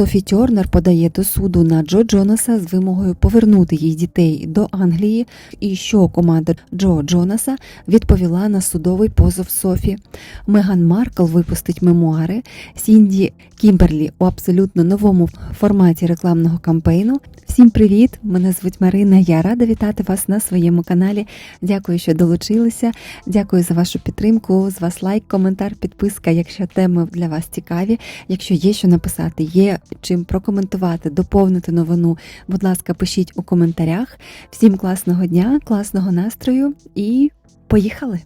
Софі Тьорнер подає до суду на Джо Джонаса з вимогою повернути їй дітей до Англії, і що команда Джо Джонаса відповіла на судовий позов Софі. Меган Маркл випустить мемуари. Сінді Кімберлі у абсолютно новому форматі рекламного кампейну. Всім привіт! Мене звуть Марина. Я рада вітати вас на своєму каналі. Дякую, що долучилися. Дякую за вашу підтримку. З вас лайк, коментар, підписка, якщо теми для вас цікаві. Якщо є що написати, є чим прокоментувати, доповнити новину. Будь ласка, пишіть у коментарях. Всім класного дня, класного настрою і поїхали!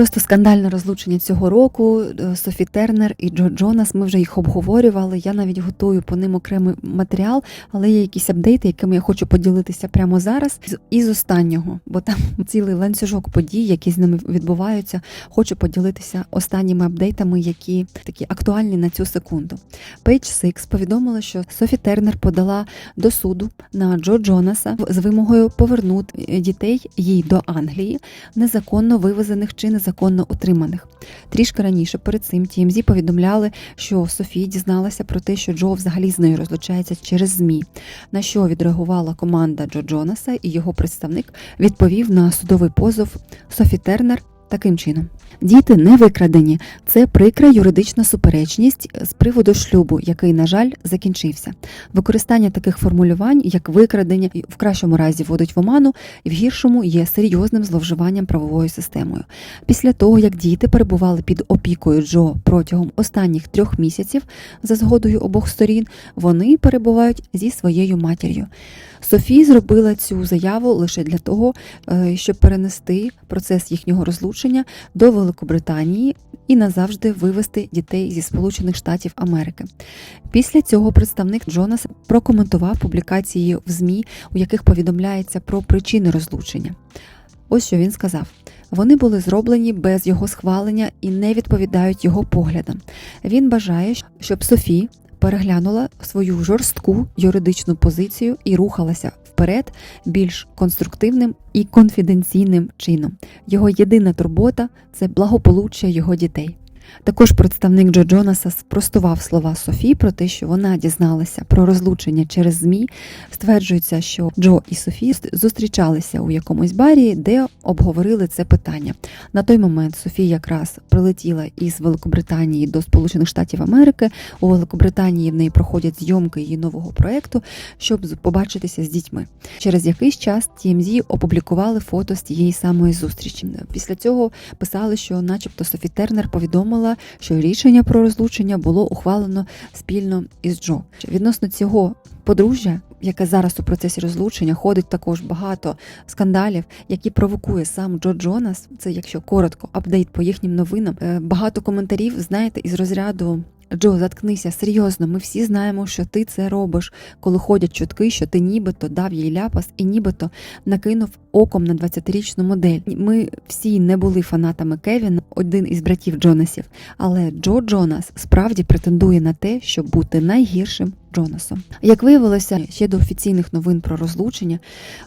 Просто скандальне розлучення цього року. Е, Софі Тернер і Джо Джонас. Ми вже їх обговорювали. Я навіть готую по ним окремий матеріал, але є якісь апдейти, якими я хочу поділитися прямо зараз. І з останнього, бо там цілий ланцюжок подій, які з ними відбуваються. Хочу поділитися останніми апдейтами, які такі актуальні на цю секунду. Page Six повідомила, що Софі Тернер подала до суду на Джо Джонаса з вимогою повернути дітей їй до Англії, незаконно вивезених чи незаконно утриманих. Трішки раніше перед цим TMZ повідомляли, що Софія дізналася про те, що Джо взагалі з нею розлучається через ЗМІ. На що відреагувала команда Джо Джонаса і його представник відповів на судовий позов Софі Тернер таким чином. Діти не викрадені. Це прикра юридична суперечність з приводу шлюбу, який, на жаль, закінчився. Використання таких формулювань, як викрадення, в кращому разі вводить в оману, в гіршому є серйозним зловживанням правовою системою. Після того, як діти перебували під опікою Джо протягом останніх трьох місяців за згодою обох сторін, вони перебувають зі своєю матір'ю. Софі зробила цю заяву лише для того, е, щоб перенести процес їхнього розлучення до Великобританії і назавжди вивести дітей зі Сполучених Штатів Америки. Після цього представник Джонас прокоментував публікації в ЗМІ, у яких повідомляється про причини розлучення. Ось що він сказав. Вони були зроблені без його схвалення і не відповідають його поглядам. Він бажає, щоб Софі переглянула свою жорстку юридичну позицію і рухалася вперед більш конструктивним і конфіденційним чином. Його єдина турбота це благополуччя його дітей. Також представник Джо Джонаса спростував слова Софі про те, що вона дізналася про розлучення через ЗМІ. Стверджується, що Джо і Софі зустрічалися у якомусь барі, де обговорили це питання. На той момент Софі якраз прилетіла із Великобританії до Сполучених Штатів Америки. У Великобританії в неї проходять зйомки її нового проекту, щоб побачитися з дітьми. Через якийсь час TMZ опублікували фото з тієї самої зустрічі. Після цього писали, що, начебто, Софі Тернер повідомила, що рішення про розлучення було ухвалено спільно із Джо. Відносно цього подружжя, яке зараз у процесі розлучення, ходить також багато скандалів, які провокує сам Джо Джонас. Це якщо коротко, апдейт по їхнім новинам. Е, Багато коментарів, знаєте, із розряду. Джо, заткнися, серйозно, ми всі знаємо, що ти це робиш, коли ходять чутки, що ти нібито дав їй ляпас і нібито накинув оком на 20-річну модель. Ми всі не були фанатами Кевіна, один із братів Джонасів, але Джо Джонас справді претендує на те, щоб бути найгіршим Джонасом. Як виявилося, ще до офіційних новин про розлучення,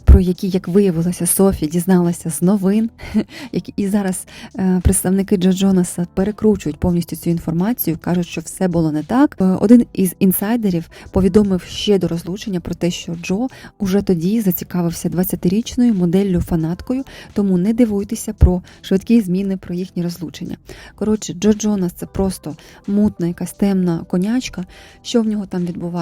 про які, як виявилося, Софі дізналася з новин, які і зараз е, представники Джо Джонаса перекручують повністю цю інформацію, кажуть, що все було не так. Е, Один із інсайдерів повідомив ще до розлучення про те, що Джо уже тоді зацікавився 20-річною моделлю фанаткою, тому не дивуйтеся про швидкі зміни про їхні розлучення. Коротше, Джо Джонас це просто мутна, якась темна конячка. Що в нього там відбувається?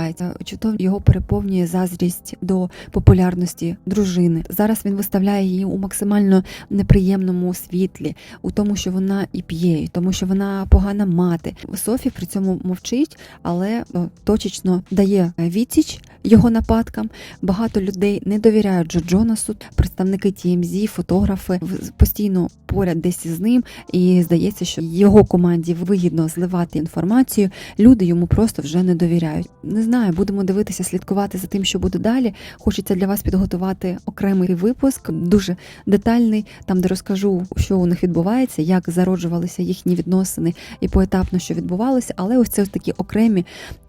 Чи то його переповнює заздрість до популярності дружини? Зараз він виставляє її у максимально неприємному світлі, у тому, що вона і п'є, і тому, що вона погана мати. Софі при цьому мовчить, але точечно дає відсіч його нападкам. Багато людей не довіряють Джо Джонасу. Представники TMZ, фотографи в- постійно поряд десь із ним, і здається, що його команді вигідно зливати інформацію. Люди йому просто вже не довіряють. Не знаю, будемо дивитися, слідкувати за тим, що буде далі. Хочеться для вас підготувати окремий випуск, дуже детальний, там де розкажу, що у них відбувається, як зароджувалися їхні відносини і поетапно, що відбувалося. Але ось це ось такі окремі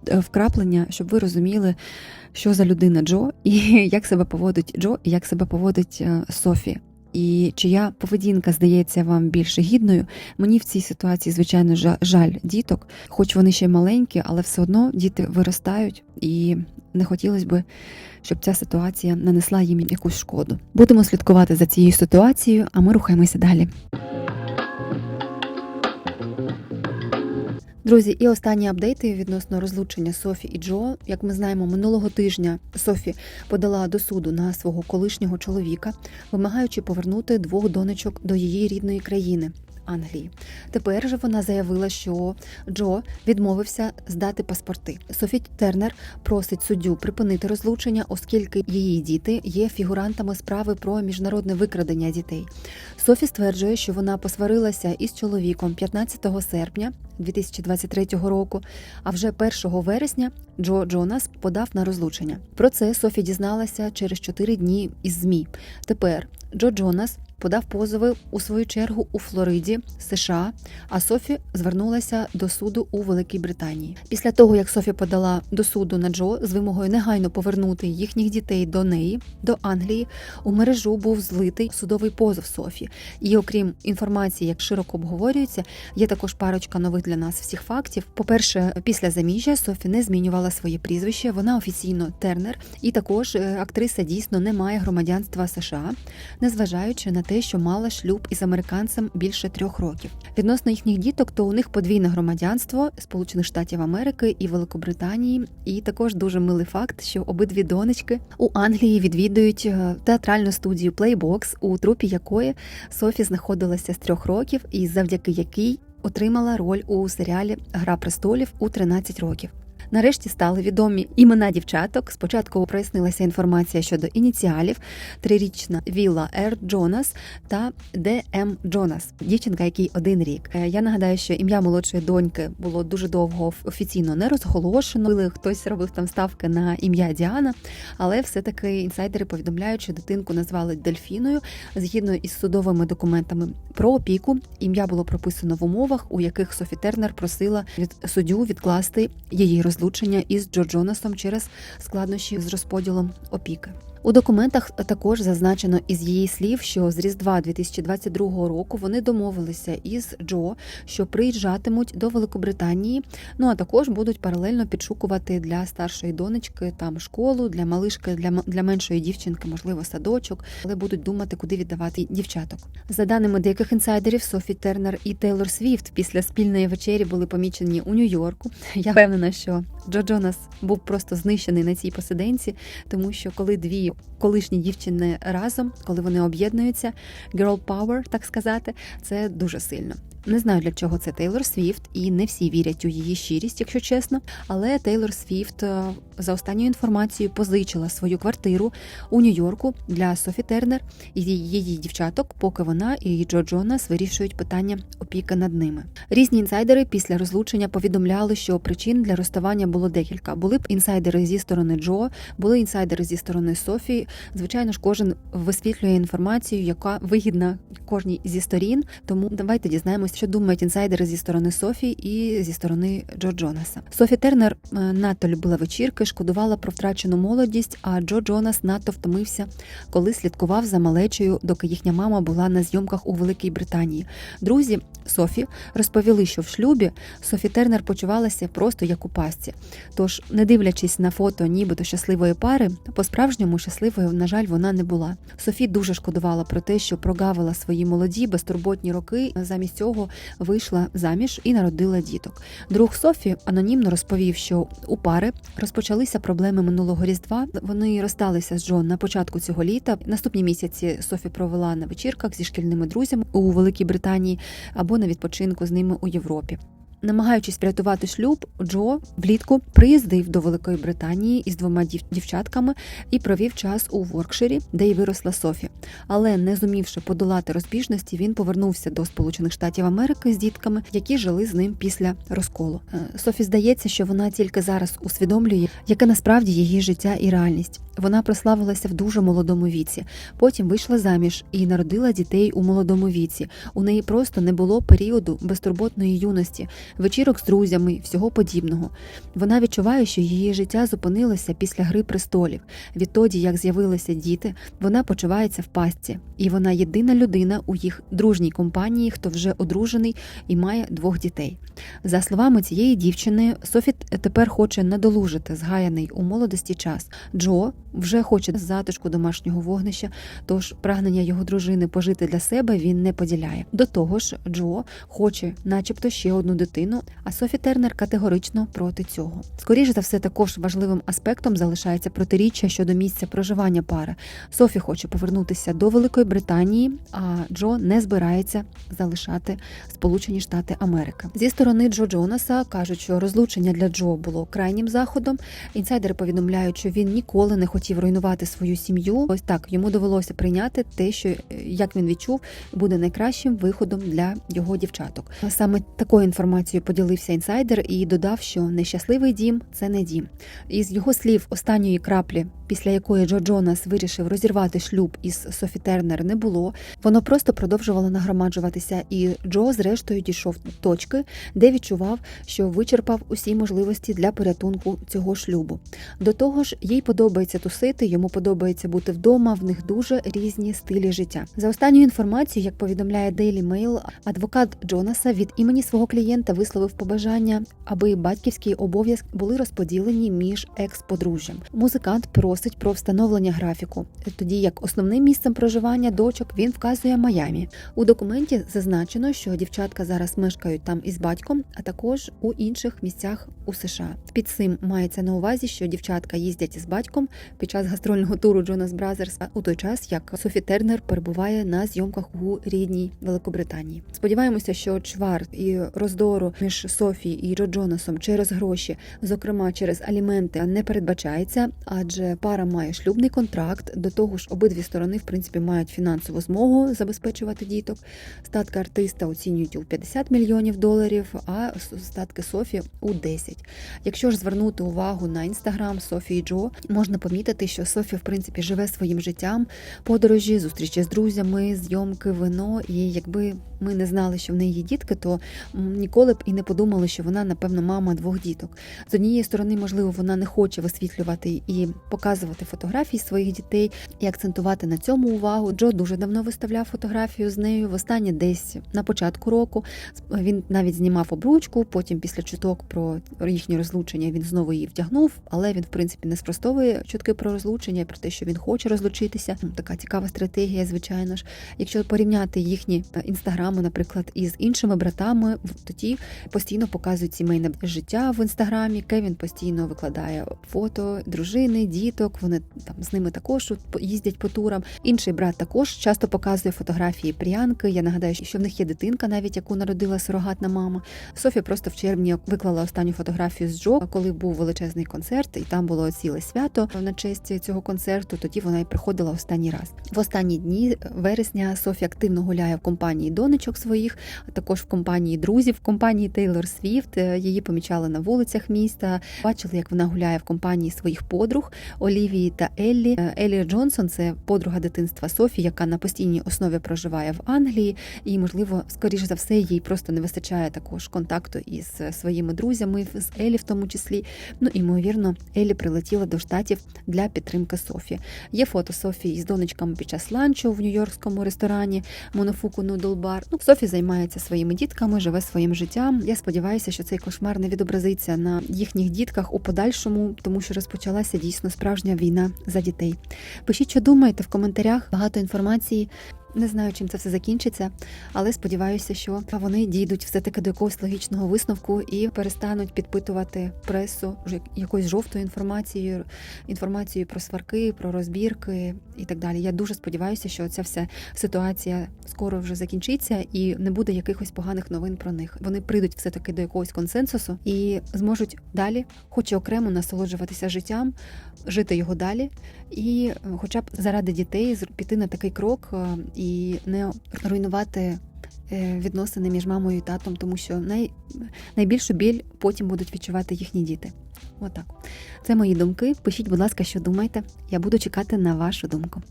е, вкраплення, щоб ви розуміли, що за людина Джо і як себе поводить Джо, і як себе поводить е, Софі. І чия поведінка здається вам більше гідною. Мені в цій ситуації, звичайно, жа- жаль діток, хоч вони ще й маленькі, але все одно діти виростають і не хотілося б, щоб ця ситуація нанесла їм якусь шкоду. Будемо слідкувати за цією ситуацією, а ми рухаємося далі. Друзі, і останні апдейти відносно розлучення Софі і Джо. Як ми знаємо, минулого тижня Софі подала до суду на свого колишнього чоловіка, вимагаючи повернути двох донечок до її рідної країни. Англії тепер же вона заявила, що Джо відмовився здати паспорти. Софі Тернер просить суддю припинити розлучення, оскільки її діти є фігурантами справи про міжнародне викрадення дітей. Софі стверджує, що вона посварилася із чоловіком 15 серпня 2023 року. А вже 1 вересня Джо Джонас подав на розлучення. Про це Софі дізналася через 4 дні із ЗМІ. Тепер Джо Джонас подав позови у свою чергу у Флориді, США. А Софі звернулася до суду у Великій Британії. Після того, як Софі подала до суду на Джо з вимогою негайно повернути їхніх дітей до неї, до Англії, у мережу був злитий судовий позов Софі. І окрім інформації, як широко обговорюється, є також парочка нових для нас всіх фактів. По-перше, після заміжжя Софі не змінювала своє прізвище. Вона офіційно Тернер, і також е, актриса дійсно не має громадянства США, незважаючи на те, що мала шлюб із американцем більше трьох років. Відносно їхніх діток, то у них подвійне громадянство Сполучених Штатів Америки і Великобританії. І також дуже милий факт, що обидві донечки у Англії відвідують е, театральну студію Playbox, у трупі якої Софі знаходилася з трьох років, і завдяки якій отримала роль у серіалі Гра престолів у 13 років. Нарешті стали відомі імена дівчаток. Спочатку прояснилася інформація щодо ініціалів: трирічна Вілла Р. Джонас та Д. М. Джонас, дівчинка, якій один рік. Е, Я нагадаю, що ім'я молодшої доньки було дуже довго офіційно не розголошено. Хтось робив там ставки на ім'я Діана, але все-таки інсайдери повідомляють, що дитинку назвали Дельфіною згідно із судовими документами про опіку. Ім'я було прописано в умовах, у яких Софі Тернер просила від суддю відкласти її розлучення із Джо Джонасом через складнощі з розподілом опіки. У документах також зазначено із її слів, що з Різдва 2022 року вони домовилися із Джо, що приїжджатимуть до Великобританії. Ну а також будуть паралельно підшукувати для старшої донечки там школу, для малишки, для для меншої дівчинки, можливо, садочок, але будуть думати, куди віддавати дівчаток. За даними деяких інсайдерів, Софі Тернер і Тейлор Свіфт після спільної вечері були помічені у Нью-Йорку. Я впевнена, що Джо Джонас був просто знищений на цій посиденці, тому що коли дві колишні дівчини разом, коли вони об'єднуються, girl power, так сказати, це дуже сильно. Не знаю для чого це Тейлор Свіфт, і не всі вірять у її щирість, якщо чесно. Але Тейлор Свіфт е, за останньою інформацією позичила свою квартиру у Нью-Йорку для Софі Тернер і її дівчаток, поки вона і Джо Джонас вирішують питання опіки над ними. Різні інсайдери після розлучення повідомляли, що причин для розставання було декілька. Були б інсайдери зі сторони Джо, були інсайдери зі сторони Софі. Звичайно ж, кожен висвітлює інформацію, яка вигідна кожній зі сторін. Тому давайте дізнаємося, що думають інсайдери зі сторони Софі і зі сторони Джо Джонаса. Софі Тернер е, надто любила вечірки, шкодувала про втрачену молодість. А Джо Джонас надто втомився, коли слідкував за малечею, доки їхня мама була на зйомках у Великій Британії. Друзі Софі розповіли, що в шлюбі Софі Тернер почувалася просто як у пастці. Тож, не дивлячись на фото, нібито щасливої пари, по-справжньому щасливою, на жаль, вона не була. Софі дуже шкодувала про те, що прогавила свої молоді безтурботні роки. Замість цього вийшла заміж і народила діток. Друг Софі анонімно розповів, що у пари розпочалися проблеми минулого різдва. Вони розсталися з Джон на початку цього літа. Наступні місяці Софі провела на вечірках зі шкільними друзями у Великій Британії або на відпочинку з ними у Європі. Намагаючись врятувати шлюб, Джо влітку приїздив до Великої Британії із двома дів- дівчатками і провів час у Воркширі, де й виросла Софі. Але не зумівши подолати розбіжності, він повернувся до Сполучених Штатів Америки з дітками, які жили з ним після розколу. Е, Софі здається, що вона тільки зараз усвідомлює, яке насправді її життя і реальність. Вона прославилася в дуже молодому віці. Потім вийшла заміж і народила дітей у молодому віці. У неї просто не було періоду безтурботної юності, вечірок з друзями, всього подібного. Вона відчуває, що її життя зупинилося після гри престолів. Відтоді, як з'явилися діти, вона почувається в пастці, і вона єдина людина у їх дружній компанії, хто вже одружений і має двох дітей. За словами цієї дівчини, Софі тепер хоче надолужити згаяний у молодості час. Джо вже хоче затишку домашнього вогнища, тож прагнення його дружини пожити для себе він не поділяє. До того ж, Джо хоче, начебто, ще одну дитину, а Софі Тернер категорично проти цього. Скоріше за все, також важливим аспектом залишається протиріччя щодо місця проживання пари. Софі хоче повернутися до Великої Британії, а Джо не збирається залишати Сполучені Штати Америки. Зі сторони Джо Джонаса кажуть, що розлучення для Джо було крайнім заходом. Інсайдери повідомляють, що він ніколи не хотів руйнувати свою сім'ю. Ось так йому довелося прийняти те, що е, як він відчув, буде найкращим виходом для його дівчаток. Саме такою інформацією поділився інсайдер і додав, що нещасливий дім це не дім. Із його слів, останньої краплі, після якої Джо Джонас вирішив розірвати шлюб із Софі Тернер, не було. Воно просто продовжувало нагромаджуватися, і Джо, зрештою, дійшов до точки, де відчував, що вичерпав усі можливості для порятунку цього шлюбу. До того ж, їй подобається тусити, йому подобається бути вдома. В них дуже різні стилі життя. За останньою інформацією, як повідомляє Daily Mail, адвокат Джонаса від імені свого клієнта висловив побажання, аби батьківські обов'язки були розподілені між екс-подружжям. Музикант просить про встановлення графіку, тоді як основним місцем проживання дочок він вказує Майамі. У документі зазначено, що дівчатка зараз мешкають там із батьком, а також у інших місцях у США. Під цим мається на увазі, що дівчатка їздять із батьком під час гастрольного туру Джонас Бразерс у той час, як Софі Тернер перебуває на зйомках у рідній Великобританії. Сподіваємося, що чвар і роздору між Софі і Джо Джонасом через гроші, зокрема через аліменти, не передбачається, адже пара має шлюбний контракт. До того ж, обидві сторони в принципі мають фінансову змогу забезпечувати діток. Статки артиста оцінюють у 50 мільйонів доларів, а статки Софі у 10. Якщо ж звернути увагу на інстаграм Софі і Джо, можна помітити, що Софі в принципі живе своїм життям, подорожі, зустрічі з друзями, зйомки, вино. І якби ми не знали, що в неї є дітки, то ніколи б і не подумали, що вона, напевно, мама двох діток. З однієї сторони, можливо, вона не хоче висвітлювати і показувати фотографії своїх дітей і акцентувати на цьому увагу. Джо дуже давно виставляв фотографію з нею. Востаннє десь на початку року він навіть знімав обручку. Потім, після чуток про їхнє розлучення, він знову її вдягнув, але він, в принципі, не спростовує чутки про розлучення про те, що він хоче розлучитися. Така цікава стратегія, звичайно ж. Якщо порівняти їхні інстаграми, наприклад, із іншими братами, тоді постійно показують сімейне життя в інстаграмі. Кевін постійно викладає фото дружини, діток. Вони там з ними також їздять по турам. Інший брат також часто показує фотографії прянки. Я нагадаю, що в них є дитинка, навіть яку народила сурогатна мама. Софія просто в червні виклала останню фотографію з Джо, коли був величезний концерт, і там було ціле свято на честь цього концерту. Тоді вона й приходила останній раз. В останні дні вересня Софія активно гуляє в компанії донечок своїх, а також в компанії друзів, в компанії Тейлор Свіфт. Її помічали на вулицях міста. Бачили, як вона гуляє в компанії своїх подруг Олівії та Еллі. Еллі Джонсон це подруга дитинства Софі, яка на постійній основі проживає в Англії, і можливо, скоріш за все, їй просто не вистачає також контакту із своїми друзями, з Елі, в тому числі. Ну ймовірно, Елі прилетіла до штатів для підтримки Софі. Є фото Софії з донечками під час ланчу в нью-йоркському ресторані Монофуку Нудл Бар. Ну, Софі займається своїми дітками, живе своїм життям. Я сподіваюся, що цей кошмар не відобразиться на їхніх дітках у подальшому, тому що розпочалася дійсно справжня війна за дітей. Пишіть, що думаєте в коментарях. Багато інформації. Не знаю, чим це все закінчиться, але сподіваюся, що вони дійдуть все таки до якогось логічного висновку і перестануть підпитувати пресу якоюсь жовтою інформацією, інформацією про сварки, про розбірки і так далі. Я дуже сподіваюся, що ця вся ситуація скоро вже закінчиться і не буде якихось поганих новин про них. Вони прийдуть все таки до якогось консенсусу і зможуть далі, хоч і окремо насолоджуватися життям, жити його далі, і, хоча б заради дітей, піти на такий крок і не руйнувати відносини між мамою і татом, тому що най, найбільшу біль потім будуть відчувати їхні діти. Отак. Це мої думки. Пишіть, будь ласка, що думаєте. Я буду чекати на вашу думку.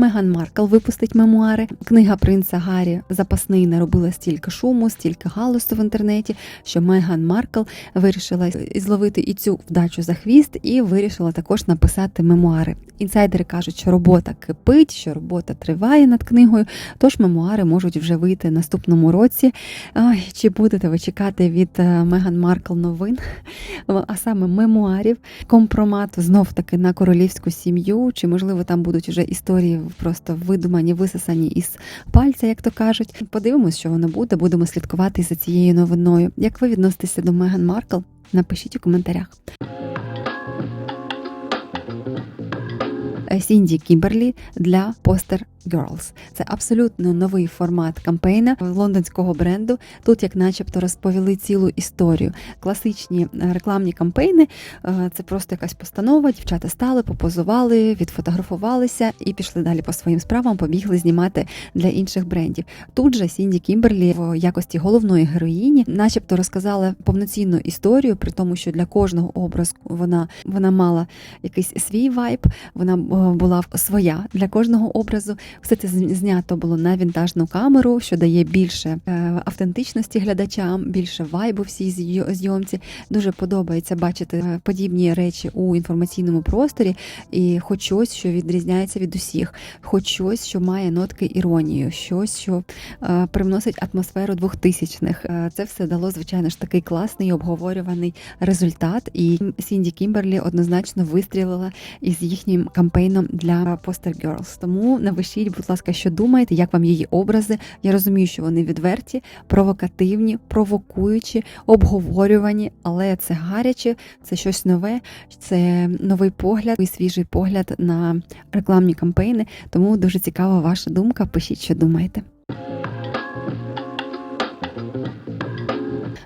Меган Маркл випустить мемуари. Книга принца Гаррі запасний наробила стільки шуму, стільки галасу в інтернеті, що Меган Маркл вирішила зловити і цю вдачу за хвіст, і вирішила також написати мемуари. Інсайдери кажуть, що робота кипить, що робота триває над книгою. Тож мемуари можуть вже вийти наступному році. Ой, чи будете ви чекати від е, Меган Маркл новин, а саме мемуарів, компромату знов таки на королівську сім'ю, чи можливо там будуть вже історії просто видумані, висосані із пальця, як то кажуть. Подивимось, що воно буде. Будемо слідкувати за цією новиною. Як ви відноситеся до Меган Маркл? Напишіть у коментарях. Сінді Кімберлі для Poster Girls. Це абсолютно новий формат кампейна лондонського бренду. Тут, як начебто, розповіли цілу історію. Класичні е, рекламні кампейни е, це просто якась постанова. Дівчата стали, попозували, відфотографувалися і пішли далі по своїм справам, побігли знімати для інших брендів. Тут же Сінді Кімберлі в якості головної героїні, начебто, розказала повноцінну історію, при тому, що для кожного образу вона, вона мала якийсь свій вайб, вона е, була своя для кожного образу. Все це знято було на вінтажну камеру, що дає більше е, автентичності глядачам, більше вайбу всій зйо- зйомці. Дуже подобається бачити е, подібні речі у інформаційному просторі, і хоч щось, що відрізняється від усіх, хоч щось, що має нотки іронію, щось, що е, привносить атмосферу двохтисячних. Це все дало, звичайно ж, такий класний обговорюваний результат. І Сінді Кімберлі однозначно вистрілила із їхнім кампейном для Poster Girls. Тому напишіть, будь ласка, що думаєте, як вам її образи. Я розумію, що вони відверті, провокативні, провокуючі, обговорювані, але це гаряче, це щось нове, це новий погляд і свіжий погляд на рекламні кампейни. Тому дуже цікава ваша думка. Пишіть, що думаєте.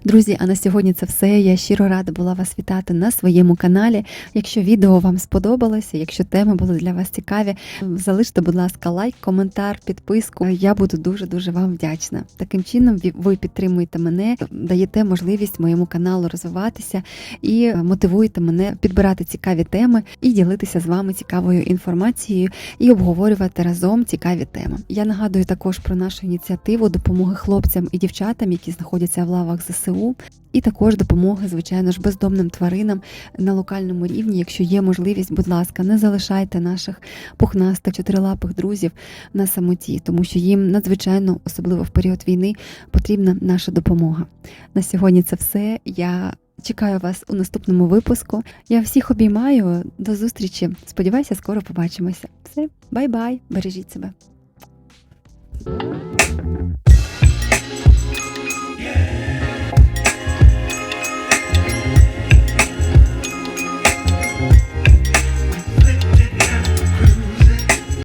Друзі, а на сьогодні це все. Я щиро рада була вас вітати на своєму каналі. Якщо відео вам сподобалося, якщо теми були для вас цікаві, залиште, будь ласка, лайк, коментар, підписку. Я буду дуже дуже вам вдячна. Таким чином, ви підтримуєте мене, даєте можливість моєму каналу розвиватися і мотивуєте мене підбирати цікаві теми і ділитися з вами цікавою інформацією і обговорювати разом цікаві теми. Я нагадую також про нашу ініціативу допомоги хлопцям і дівчатам, які знаходяться в лавах ЗСУ, і також допомоги, звичайно ж, бездомним тваринам на локальному рівні. Якщо є можливість, будь ласка, не залишайте наших пухнастих чотирилапих друзів на самоті, тому що їм надзвичайно, особливо в період війни, потрібна наша допомога. На сьогодні це все. Я чекаю вас у наступному випуску. Я всіх обіймаю. До зустрічі. Сподіваюся, скоро побачимося. Все, бай-бай, бережіть себе.